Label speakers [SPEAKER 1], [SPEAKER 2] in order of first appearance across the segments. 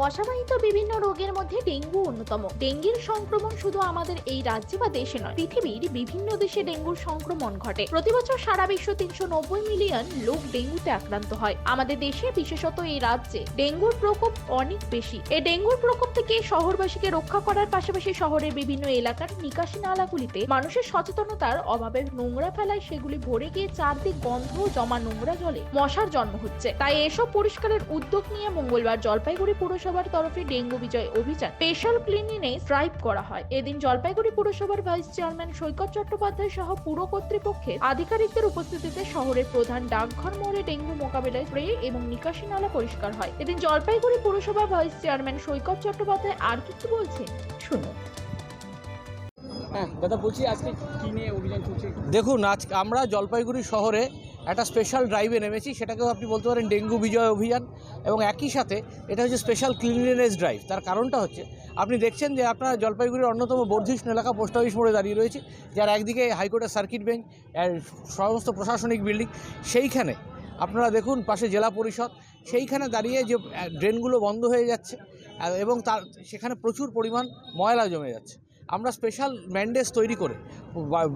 [SPEAKER 1] মশাবাহিত বিভিন্ন রোগের মধ্যে ডেঙ্গু অন্যতম। ডেঙ্গির সংক্রমণ শুধু আমাদের এই রাজ্যে বা দেশে নয়, পৃথিবীর বিভিন্ন দেশে ডেঙ্গুর সংক্রমণ ঘটে। প্রতি বছর সারা বিশ্ব তিনশো নব্বই মিলিয়ন লোক ডেঙ্গুতে আক্রান্ত হয়। আমাদের দেশে, বিশেষত এই রাজ্যে, ডেঙ্গুর প্রকোপ অনেক বেশি। এই ডেঙ্গুর প্রকোপ থেকে শহরবাসীকে রক্ষা করার পাশাপাশি শহরের বিভিন্ন এলাকার নিকাশি নালাগুলিতে মানুষের সচেতনতার অভাবে নোংরা ফেলায় সেগুলি ভরে গিয়ে চারদিক গন্ধ জমা নোংরা জলে মশার জন্ম হচ্ছে। তাই এসব পরিষ্কারের উদ্যোগ নিয়ে মঙ্গলবার জলপাইগুড়ি পুরসভার তরফে ডেঙ্গু বিজয় অভিযান। স্পেশাল ক্লিনিনে ড্রাইভ করা হয়। এদিন জলপাইগুড়ি পুরসভার ভাইস চেয়ারম্যান সৈকত চট্টোপাধ্যায় সহ পুর কর্তৃপক্ষের আধিকারিকদের উপস্থিতিতে শহরের প্রধান ডাকঘর মোড়ে ডেঙ্গু মোকাবিলায় স্প্রে এবং নিকাশি নালা পরিষ্কার হয়। এদিন জলপাইগুড়ি পুরসভার ভাইস চেয়ারম্যান সৈকত চট্টোপাধ্যায় আর কিছু বলছেন? শুনুন।
[SPEAKER 2] হ্যাঁ দাদা বলছি আজকে কি নিয়ে অভিযান চলছে?
[SPEAKER 3] দেখুন আজ আমরা জলপাইগুড়ি শহরে একটা স্পেশাল ড্রাইভে নেমেছি, সেটাকেও আপনি বলতে পারেন ডেঙ্গু বিজয় অভিযান এবং একই সাথে এটা হচ্ছে স্পেশাল ক্লিনলিনেস ড্রাইভ তার কারণটা হচ্ছে আপনি দেখছেন যে আপনার জলপাইগুড়ির অন্যতম বর্ধিষ্ণু এলাকা পোস্ট অফিস মোড়ে দাঁড়িয়ে রয়েছে, যার একদিকে হাইকোর্টের সার্কিট বেঞ্চ সমস্ত প্রশাসনিক বিল্ডিং সেইখানে আপনারা দেখুন পাশে জেলা পরিষদ, সেইখানে দাঁড়িয়ে যে ড্রেনগুলো বন্ধ হয়ে যাচ্ছে এবং তার, সেখানে প্রচুর পরিমাণ ময়লা জমে যাচ্ছে। আমরা স্পেশাল ম্যান্ডেজ তৈরি করে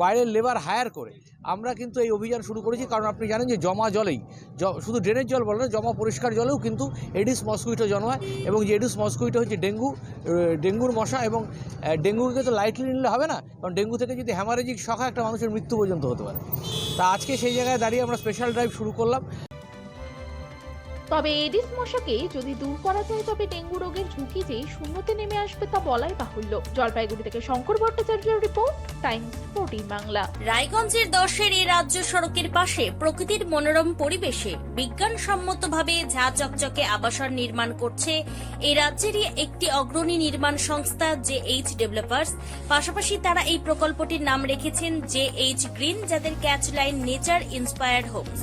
[SPEAKER 3] বাইরের লেবার হায়ার করে, আমরা কিন্তু এই অভিযান শুরু করেছি। কারণ আপনি জানেন যে জমা জলেই শুধু ড্রেনের জল বলে না, জমা পরিষ্কার জলেও কিন্তু এডিস মসকুইটো জন্মায় এবং যে এডিস মসকুইটো হচ্ছে ডেঙ্গু ডেঙ্গুর মশা এবং ডেঙ্গুকে তো লাইটলি নিলে হবে না, কারণ ডেঙ্গু থেকে যদি হ্যামারেজিক শখা একটা মানুষের মৃত্যু পর্যন্ত হতে পারে। তা আজকে সেই জায়গায় দাঁড়িয়ে আমরা স্পেশাল ড্রাইভ শুরু করলাম।
[SPEAKER 1] তবে এডিস মশাকে যদি দূর করা যায়, তবে ডেঙ্গু রোগের ঝুঁকি যে শূন্যতে নেমে আসবে তা বলাই বাহুল্য। জলপাইগুড়ি থেকে শঙ্কর ভট্টাচার্যের রিপোর্ট, টাইমস ফোর্টিন বাংলা।
[SPEAKER 4] রায়গঞ্জের দশের এই রাজ্য সড়কের পাশে প্রকৃতির মনোরম পরিবেশে বিজ্ঞানসম্মতভাবে ঝা চকচকে আবাসন নির্মাণ করছে এই রাজ্যেরই একটি অগ্রণী নির্মাণ সংস্থা জে এইচ ডেভেলপার্স। পাশাপাশি তারা এই প্রকল্পটির নাম রেখেছেন জে এইচ গ্রিন, যাদের catch line nature inspired homes.